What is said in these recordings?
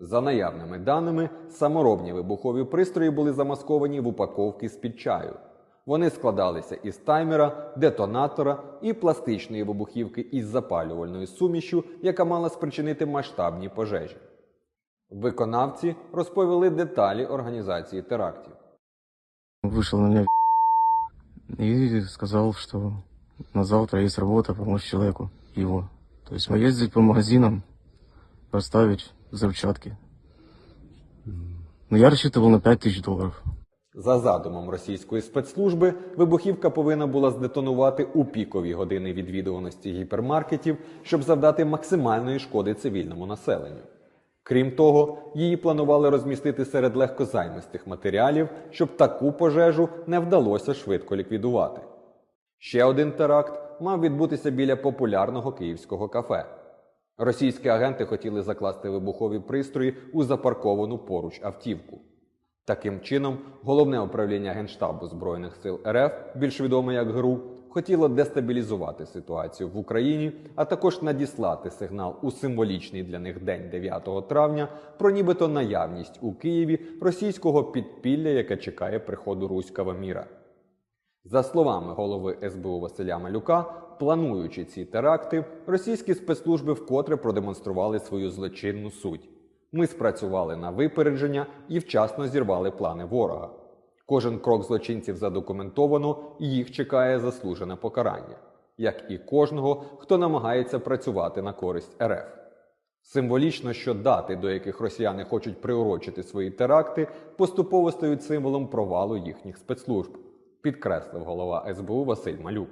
За наявними даними, саморобні вибухові пристрої були замасковані в упаковки з-під чаю. Вони складалися із таймера, детонатора і пластичної вибухівки із запалювальною сумішю, яка мала спричинити масштабні пожежі. Виконавці розповіли деталі організації терактів. Вышел на меня и сказал, что на завтра есть работа помочь человеку его. То есть мы ездить по магазинам, поставить взрывчатки. Но я рассчитывал на 5000 долларов. За задумом російської спецслужби, вибухівка повинна була здетонувати у пікові години відвідуваності гіпермаркетів, щоб завдати максимальної шкоди цивільному населенню. Крім того, її планували розмістити серед легкозаймистих матеріалів, щоб таку пожежу не вдалося швидко ліквідувати. Ще один теракт мав відбутися біля популярного київського кафе. Російські агенти хотіли закласти вибухові пристрої у запарковану поруч автівку. Таким чином, головне управління Генштабу Збройних сил РФ, більш відоме як ГРУ, хотіло дестабілізувати ситуацію в Україні, а також надіслати сигнал у символічний для них день 9 травня про нібито наявність у Києві російського підпілля, яке чекає приходу руського міра. За словами голови СБУ Василя Малюка, плануючи ці теракти, російські спецслужби вкотре продемонстрували свою злочинну суть. Ми спрацювали на випередження і вчасно зірвали плани ворога. Кожен крок злочинців задокументовано, і їх чекає заслужене покарання, як і кожного, хто намагається працювати на користь РФ. Символічно, що дати, до яких росіяни хочуть приурочити свої теракти, поступово стають символом провалу їхніх спецслужб, підкреслив голова СБУ Василь Малюк.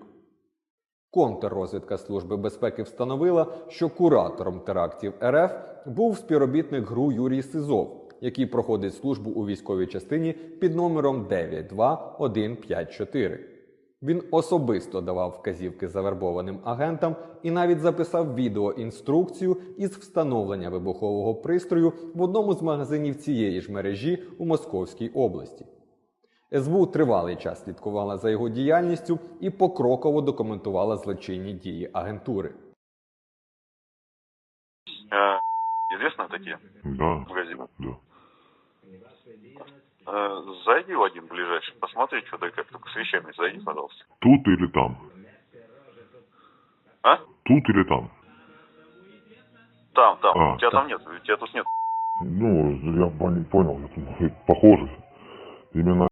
Контррозвідка Служби безпеки встановила, що куратором терактів РФ був співробітник ГРУ Юрій Сизов, який проходить службу у військовій частині під номером 92154. Він особисто давав вказівки завербованим агентам і навіть записав відеоінструкцію із встановлення вибухового пристрою в одному з магазинів цієї ж мережі у Московській області. СБУ тривалий час слідкувала за його діяльністю і покроково документувала злочинні дії агентури. Э, Известны такие Да, магазины? да. Э, Зайди в один ближайший, посмотри, что ты как только с вещами зайди, пожалуйста. Тут или там? А? Тут или там? Там, там. А, У тебя там. там нет, у тебя тут нет. Ну, я пон- понял, это похоже. Une main.